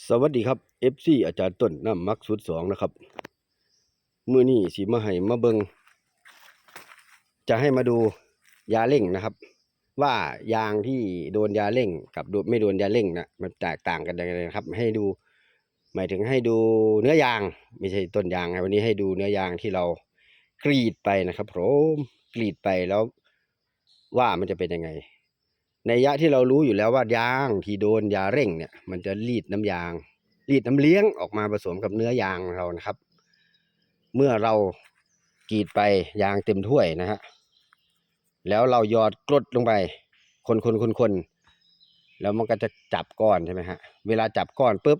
สวัสดีครับ FC อาจารย์ต้นน้ำมักสุดสองนะครับมื้อนี้สิมาให้มาเบิงจะให้มาดูยาเร่งนะครับ ว่ายางที่โดนยาเร่งกับโดนไม่โดนยาเร่งนะมันแตกต่างกันยังไงนะครับ ให้ดู หมายถึงให้ดูเนื้อยาง ไม่ใช่ต้นยางนะวันนี้ให้ดูเนื้อยางที่เรากรีดไปนะครับผมกรีดไปแล้ว ว่ามันจะเป็นยังไง ในยะที่เรารู้อยู่แล้วว่ายางที่โดนยาเร่งเนี่ย มันจะรีดน้ำยาง รีดน้ำเลี้ยงออกมาผสมกับเนื้อยางเรานะครับ เมื่อเรากรีดไปยางเต็มถ้วยนะฮะแล้วเราหยอดกรดลงไป คนคนคนคนแล้วมันก็จะจับก้อนใช่ไหมฮะเวลาจับก้อนปุ๊บ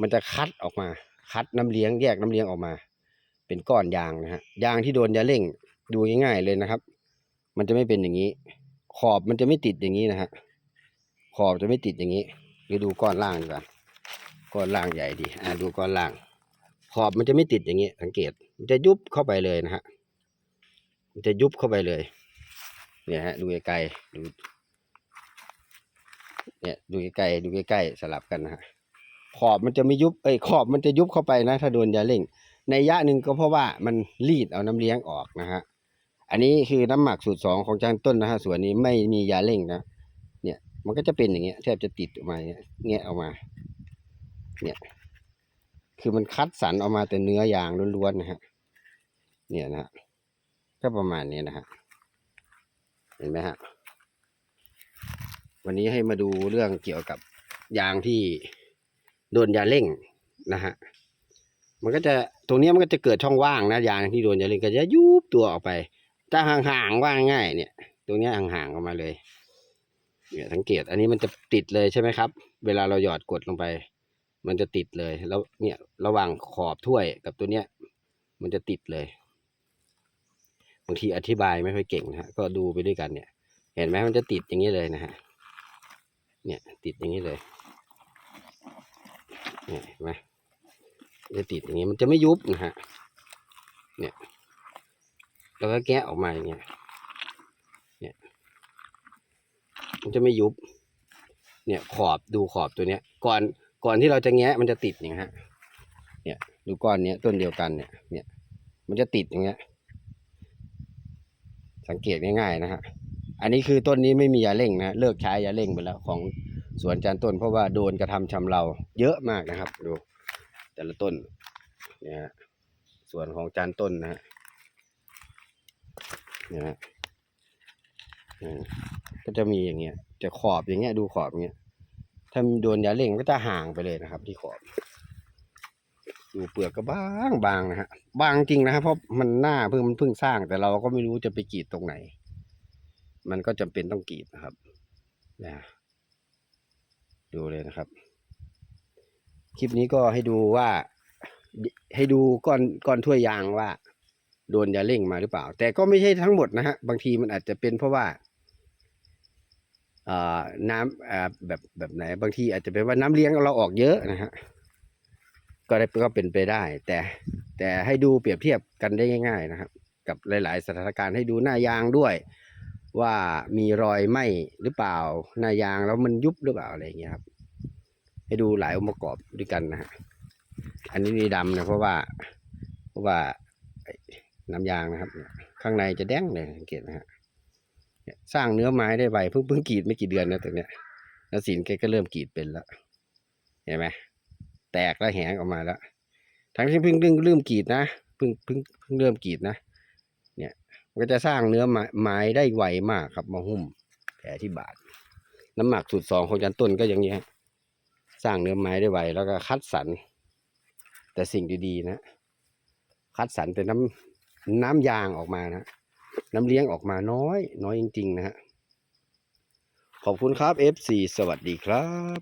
มันจะคัดออกมา คัดน้ำเลี้ยงแยกน้ำเลี้ยงออกมา เป็นก้อนยางนะฮะยางที่โดนยาเร่งดูง่ายๆเลยนะครับ มันจะไม่เป็นอย่างนี้ ขอบมันจะไม่ติดอย่างนี้นะฮะ ขอบจะไม่ติดอย่างนี้ไปดูก้อนล่างดีกว่า ก้อนล่างใหญ่ดีอ่าดูก้อนล่าง ขอบมันจะไม่ติดอย่างนี้ สังเกต มันจะยุบเข้าไปเลยนะฮะ มันจะยุบเข้าไปเลย เนี่ยฮะ ดูไกลๆดู เนี่ยดูใกล้ๆดูใกล้ๆสลับกันนะฮะ ขอบมันจะไม่ยุบ เอ้ย ขอบมันจะยุบเข้าไปนะ ถ้าโดนยาเร่งในยะหนึ่งก็เพราะว่ามันรีดเอาน้ำเลี้ยงออกนะฮะ อันนี้คือน้ำหมักสูตรสองของจานต้นนะฮะส่วนนี้ไม่มียาเร่งนะ เนี่ย มันก็จะเป็นอย่างเงี้ยแทบจะติดออกมาเนี่ยแงะออกมา เนี่ย คือมันคัดสรรออกมาแต่เนื้อยางล้วนๆนะฮะ เนี่ยนะฮะ ก็ประมาณนี้นะฮะ เห็นไหมฮะ วันนี้ให้มาดูเรื่องเกี่ยวกับยางที่โดนยาเร่งนะฮะ มันก็จะตรงนี้มันก็จะเกิดช่องว่างนะยางที่โดนยาเร่งก็จะยุบตัวออกไป ถ้าห่างๆว่าง่ายเนี่ย ตรงนี้ห่างๆออกมาเลย เนี่ยสังเกต อันนี้มันจะติดเลยใช่ไหมครับ เวลาเราหยอดกดลงไป มันจะติดเลย แล้วเนี่ยระหว่างขอบถ้วยกับตัวเนี้ย มันจะติดเลย บางทีอธิบายไม่ค่อยเก่งนะฮะ ก็ดูไปด้วยกันเนี่ย เห็นไหมมันจะติดอย่างนี้เลยนะฮะ เนี่ยติดอย่างนี้เลยเนี่ยเห็นไหมจะติดอย่างนี้มันจะไม่ยุบนะฮะ เนี่ย แล้วก็แกะออกมาอย่างเงี้ยเนี่ยมันจะไม่ยุบ เนี่ยขอบดูขอบตัวเนี้ย ก่อนก่อนที่เราจะแงะมันจะติดอย่างฮะ เนี่ย ดูก้อนเนี้ยต้นเดียวกันเนี่ย เนี่ย มันจะติดอย่างเงี้ย สังเกตง่ายๆนะฮะ อันนี้คือต้นนี้ไม่มียาเร่งนะเลิกใช้ยาเร่งไปแล้วของสวนจานต้นเพราะว่าโดนกระทำชำเราเยอะมากนะครับ ดู แต่ละต้น เนี่ย ส่วนของจานต้นนะฮะ นี่ยฮะก็จะมีอย่างเงี้ยจะขอบอย่างเงี้ยดูขอบอย่างเงี้ยถ้าโดนยาเร่งก็จะห่างไปเลยนะครับ ที่ขอบดูเปลือกก็บางบางนะฮะบางจริงนะครับเพราะมันหน้าเพิ่งมันเพิ่งสร้าง แต่เราก็ไม่รู้จะไปกรีดตรงไหน มันก็จำเป็นต้องกรีดนะครับนะดูเลยนะครับ คลิปนี้ก็ให้ดูว่า ให้ดูก้อนก้อนถ้วยยางว่า โดนยาเร่งมาหรือเปล่า แต่ก็ไม่ใช่ทั้งหมดนะฮะ บางทีมันอาจจะเป็นเพราะว่าอ่าน้ำแบบแบบไหน บางทีอาจจะเป็นว่าน้ำเลี้ยงเราออกเยอะนะฮะก็ได้ก็เป็นไปได้ แต่แต่ให้ดูเปรียบเทียบกันได้ง่าย ๆ นะครับ กับหลาย ๆ สถานการณ์ให้ดูหน้ายางด้วย ว่ามีรอยไหมหรือเปล่า หน้ายางแล้วมันยุบหรือเปล่าอะไรอย่างเงี้ยครับ ให้ดูหลายองค์ประกอบด้วยกันนะฮะอันนี้นี่ดำนะเพราะว่าเพราะว่า น้ำยางนะครับ ข้างในจะแดงเลยสังเกตนะฮะเนี่ยสร้างเนื้อไม้ได้ไวเพิ่งเพิ่งกรีดไม่กี่เดือนนะตัวเนี้ยแล้วสินแกก็เริ่มกรีดเป็นแล้วเห็นไหมแตกแล้วแหงออกมาแล้ว ทั้งที่เพิ่งเพิ่งเริ่มกรีดนะเพิ่งเพิ่งเพิ่งเริ่มกรีดนะ เนี่ยมันก็จะสร้างเนื้อไม้ไมได้ไวมากครับมาหุ้มแผลที่บาดน้ำหมักสูตรสองของจันต้นก็อย่างนี้ฮะสร้างเนื้อไม้ได้ไวแล้วก็คัดสรรแต่สิ่งดีๆนะ คัดสรรแต่น้ำ น้ำยางออกมานะน้ำเลี้ยงออกมาน้อย น้อยจริง ๆ นะฮะขอบคุณครับ F4 สวัสดีครับ